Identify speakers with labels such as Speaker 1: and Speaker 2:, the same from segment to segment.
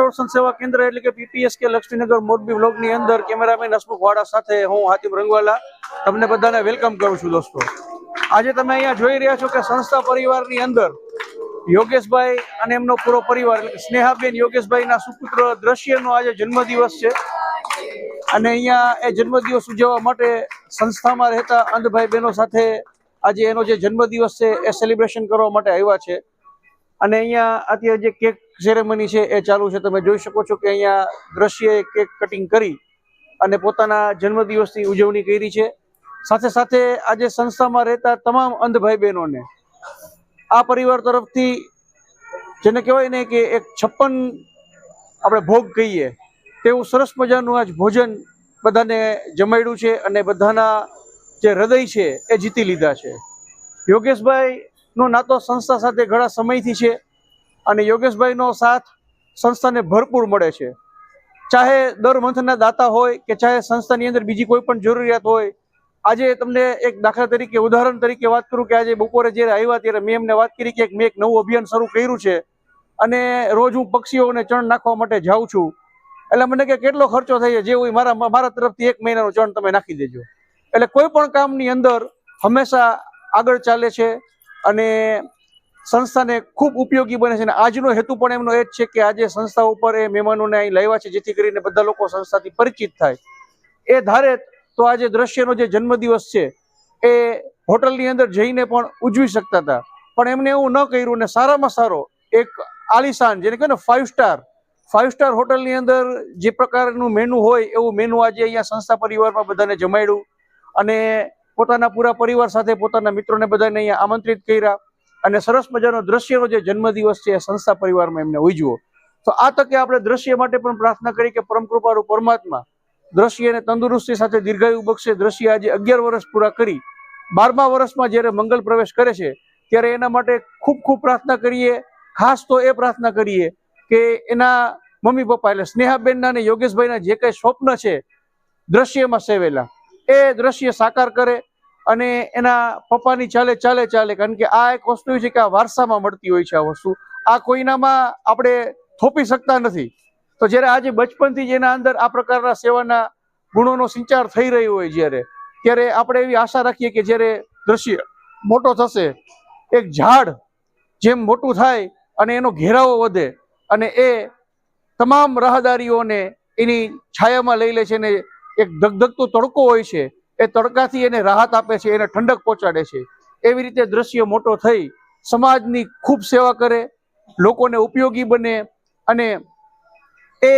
Speaker 1: પુનર્વસન સેવા કેન્દ્ર એટલે કે પીપીએસ કે લક્ષ્મીનગર મોરબી બ્લોગની અંદર કેમેરામેન હસમુખ વાડા સાથે હું હાતિમ રંગવાલા. તમને બધાને વેલકમ કરું છું દોસ્તો. આજે તમે અહીંયા જોઈ રહ્યા છો કે સંસ્થા પરિવારની અંદર યોગેશભાઈ અને એમનો પૂરો પરિવાર એટલે સ્નેહાબેન યોગેશભાઈના સુપુત્ર દ્રશ્યનો આજે જન્મદિવસ છે. અને અહીંયા એ જન્મદિવસ ઉજવવા માટે સંસ્થામાં રહેતા અંધભાઈ બહેનો સાથે આજે એનો જે જન્મદિવસ છે એ સેલિબ્રેશન કરવા માટે આવ્યા છે. અને અહીંયા અત્યારે જે કેક સેરેમની છે, એ ચાલુ છે. તમે જોઈ શકો છો કે અહીંયા દ્રશ્યએ કેક કટિંગ કરી અને પોતાના જન્મદિવસની ઉજવણી કરી છે. સાથે સાથે આજે સંસ્થામાં રહેતા તમામ અંધભાઈ બહેનોને આ પરિવાર તરફથી જેને કહેવાય ને કે એક છપ્પન આપણે ભોગ કહીએ, તેવું સરસ મજાનું આજ ભોજન બધાને જમાડ્યું છે અને બધાના જે હૃદય છે, એ જીતી લીધા છે. યોગેશભાઈનો નાતો સંસ્થા સાથે ઘણા સમયથી છે. અને યોગેશભાઈનો સાથ સંસ્થાને ભરપૂર મળે છે. ચાહે દર મંથના દાતા હોય કે ચાહે સંસ્થાની અંદર બીજી કોઈ પણ જરૂરિયાત હોય, આજે તમને એક દાખલા તરીકે, ઉદાહરણ તરીકે વાત કરું કે આજે બપોરે જ્યારે આવ્યા ત્યારે મેં એમને વાત કરી કે મેં એક નવું અભિયાન શરૂ કર્યું છે અને રોજ હું પક્ષીઓને ચણ નાખવા માટે જાઉં છું. એટલે મને કે કેટલો ખર્ચો થાય છે? જે હોય મારા મારા તરફથી એક મહિનાનો ચણ તમે નાખી દેજો. એટલે કોઈ પણ કામની અંદર હંમેશા આગળ ચાલે છે અને સંસ્થાને ખૂબ ઉપયોગી બને છે અને આજનો હેતુ પણ એમનો એ જ છે કે આજે સંસ્થા ઉપર એ મહેમાનોને અહીં લાવ્યા છે, જેથી કરીને બધા લોકો સંસ્થાથી પરિચિત થાય. એ ધારે તો આજે દ્રશ્યનો જે જન્મદિવસ છે, એ હોટલની અંદર જઈને પણ ઉજવી શકતા હતા. પણ એમને એવું ન કર્યું ને સારામાં સારો એક આલિશાન, જેને કહે ને ફાઇવ સ્ટાર ફાઇવ સ્ટાર હોટલની અંદર જે પ્રકારનું મેનુ હોય, એવું મેનુ આજે અહીંયા સંસ્થા પરિવારમાં બધાને જમાડ્યું અને પોતાના પૂરા પરિવાર સાથે પોતાના મિત્રોને બધાને અહીંયા આમંત્રિત કર્યા. અને સરસ મજાનો દ્રશ્યનો જે જન્મદિવસ છે એ સંસ્થા પરિવારમાં એમને ઉજવો. તો આ તકે આપણે દ્રશ્ય માટે પણ પ્રાર્થના કરી કે પરમ કૃપાળુ પરમાત્મા દ્રશ્યને તંદુરસ્તી સાથે દીર્ઘાયુ બક્ષે દ્રશ્ય આજે અગિયાર વર્ષ પૂરા કરી, બારમા વર્ષમાં જ્યારે મંગલ પ્રવેશ કરે છે, ત્યારે એના માટે ખૂબ ખૂબ પ્રાર્થના કરીએ, ખાસ તો એ પ્રાર્થના કરીએ કે એના મમ્મી પપ્પા એટલે સ્નેહાબેનના અને યોગેશભાઈના જે કંઈ સ્વપ્ન છે, દ્રશ્યમાં સેવેલા. એ દ્રશ્ય સાકાર કરે અને એના પપ્પાની ચાલે ચાલે ચાલે, કારણ કે આ એક વસ્તુ છે કે આ વારસામાં મળતી હોય છે આ વસ્તુ. આ કોઈનામાં આપણે થોપી શકતા નથી. તો જ્યારે આજે બચપનથી જ એના અંદર આ પ્રકારના સેવાના ગુણોનો સિંચાર થઈ રહ્યો હોય જ્યારે, ત્યારે આપણે એવી આશા રાખીએ કે જ્યારે દ્રશ્ય મોટો થશે, એક ઝાડ જેમ મોટું થાય અને એનો ઘેરાવો વધે અને એ તમામ રાહદારીઓને એની છાયામાં લઈ લે છે ને એક ધગધગતો તડકો હોય છે એ તડકાથી એને રાહત આપે છે, એને ઠંડક પહોંચાડે છે. એવી રીતે દ્રશ્ય મોટો થઈ સમાજની ખૂબ સેવા કરે, લોકોને ઉપયોગી બને અને એ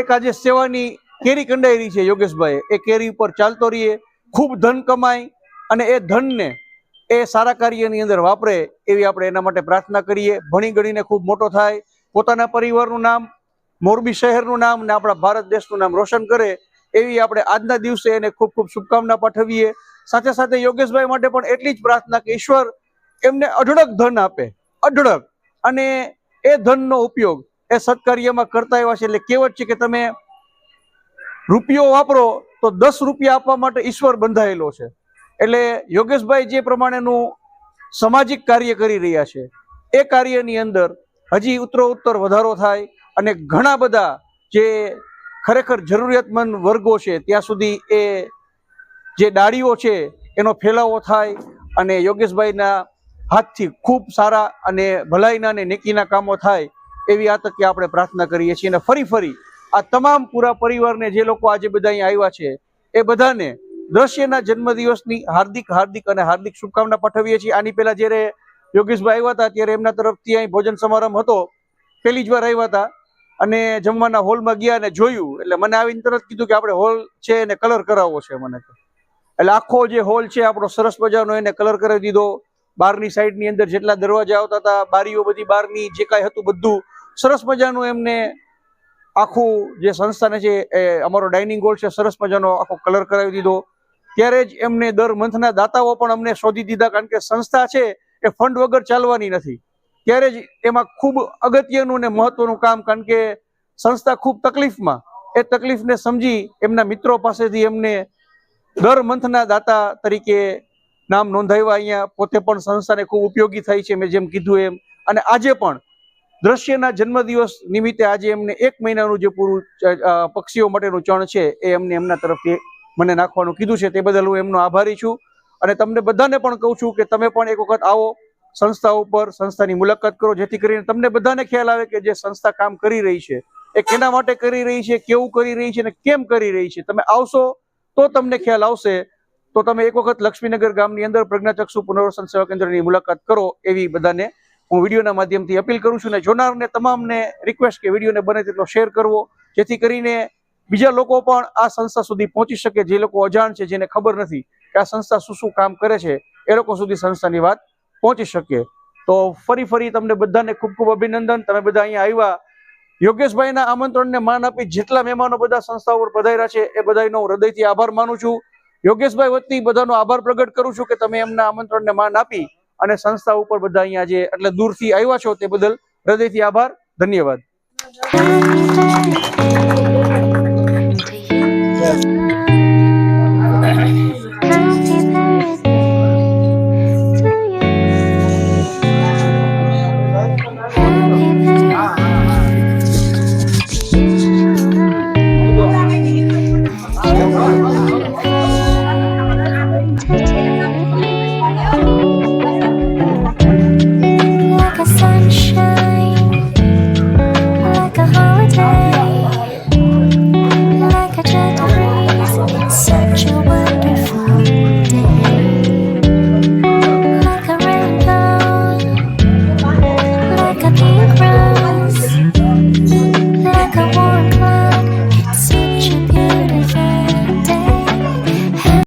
Speaker 1: એક આજે સેવાની કેરી કંડાઈ છે યોગેશભાઈ એ કેરી ઉપર ચાલતો રહીએ, ખૂબ ધન કમાય અને એ ધનને એ સારા કાર્યની અંદર વાપરે એવી આપણે એના માટે પ્રાર્થના કરીએ. ભણી ગણીને ખૂબ મોટો થાય, પોતાના પરિવારનું નામ મોરબી શહેરનું નામ ને આપણા ભારત દેશનું નામ રોશન કરે એવી આપણે આજના દિવસે એને ખૂબ ખૂબ શુભકામના પાઠવીએ. સાથે સાથે યોગેશભાઈ માટે પણ એટલી જ પ્રાર્થના કે ઈશ્વર એમને અઢળક ધન આપે, અઢળક. અને એ ધનનો ઉપયોગ એ સત્કાર્યમાં કરતા એવા છે, એટલે કહેવત છે કે તમે રૂપિયો વાપરો તો દસ રૂપિયા આપવા માટે ઈશ્વર બંધાયેલો છે. એટલે યોગેશભાઈ જે પ્રમાણેનું સામાજિક કાર્ય કરી રહ્યા છે, એ કાર્યની અંદર હજી ઉત્તરો ઉત્તર વધારો થાય અને ઘણા બધા જે ખરેખર જરૂરિયાતમંદ વર્ગો છે, ત્યાં સુધી એ જે ડાળીઓ છે, એનો ફેલાવો થાય અને યોગેશભાઈના હાથથી ખૂબ સારા અને ભલાઈના અને નેકીના કામો થાય એવી આ તકે આપણે પ્રાર્થના કરીએ છીએ. અને ફરી ફરી આ તમામ પૂરા પરિવારને જે લોકો આજે બધા અહીં આવ્યા છે, એ બધાને દ્રશ્યના જન્મદિવસની હાર્દિક હાર્દિક અને હાર્દિક શુભકામના પાઠવીએ છીએ. આની પહેલા જ્યારે યોગેશભાઈ આવ્યા હતા, ત્યારે એમના તરફથી અહીં ભોજન સમારંભ હતો, પહેલી જ વાર આવ્યા હતા. અને જમવાના હોલમાં ગયા અને જોયું, એટલે મને આવીને તરત કીધું કે આપણે હોલ છે એને કલર કરાવવો છે મને એટલે આખો જે હોલ છે, આપણો સરસ મજાનો એને કલર કરાવી દીધો. બહારની સાઈડની અંદર જેટલા દરવાજા આવતા હતા, બારીઓ બધી બહારની, જે કાંઈ હતું બધું, સરસ મજાનું એમને આખું જે સંસ્થાને છે, એ અમારો ડાઇનિંગ હોલ છે, સરસ મજાનો આખો કલર કરાવી દીધો. ત્યારે જ એમને દર મંથના દાતાઓ પણ અમને શોધી દીધા, કારણ કે સંસ્થા છે, એ ફંડ વગર ચાલવાની નથી. ત્યારે જ એમાં ખૂબ અગત્યનું ને મહત્વનું કામ, કારણ કે સંસ્થા ખૂબ તકલીફમાં. એ તકલીફને સમજી એમના મિત્રો પાસેથી એમને દર મંથના દાતા તરીકે નામ નોંધાવ્યા. અહીંયા પોતે પણ સંસ્થાને ખૂબ ઉપયોગી થાય છે, મેં જેમ કીધું એમ. અને આજે પણ દ્રશ્યના જન્મદિવસ નિમિત્તે આજે એમને એક મહિનાનું જે પૂરું પક્ષીઓ માટેનું ચણ છે, એ એમને એમના તરફથી મને નાખવાનું કીધું છે. તે બદલ હું એમનો આભારી છું. અને તમને બધાને પણ કહું છું કે તમે પણ એક વખત આવો. સંસ્થા ઉપર સંસ્થાની મુલાકાત કરો, જેથી કરીને તમને બધાને ખ્યાલ આવે કે જે સંસ્થા કામ કરી રહી છે, એ કેના માટે કરી રહી છે, કેવું કરી રહી છે અને કેમ કરી રહી છે. તમે આવશો તો તમને ખ્યાલ આવશે. તો તમે એક વખત લક્ષ્મીનગર ગામની અંદર પ્રજ્ઞાચક્ષુ પુનર્વસન સેવા કેન્દ્રની મુલાકાત કરો એવી બધાને હું વિડીયોના માધ્યમથી અપીલ કરું છું અને જોનારને તમામને રિક્વેસ્ટ કે વિડીયોને બને તેટલો શેર કરવો, જેથી કરીને બીજા લોકો પણ આ સંસ્થા સુધી પહોંચી શકે. જે લોકો અજાણ છે, જેને ખબર નથી કે આ સંસ્થા શું શું કામ કરે છે, એ લોકો સુધી સંસ્થાની વાત પહોંચી શકે તો ફરી ફરી તમને બધાને ખૂબ ખૂબ અભિનંદન. તમે બધા અહીંયા આવ્યા. યોગેશભાઈના આમંત્રણને માન આપી જેટલા મહેમાનો બધા સંસ્થાઓ ઉપર પધાર્યા છે, એ બધાનો હૃદયથી આભાર માનું છું. યોગેશભાઈ વતી બધાનો આભાર પ્રગટ કરું છું કે તમે એમના આમંત્રણને માન આપી અને સંસ્થા ઉપર બધા અહીંયા જે એટલે દૂરથી આવ્યા છો તે બદલ હૃદયથી આભાર. ધન્યવાદ.
Speaker 2: Take care.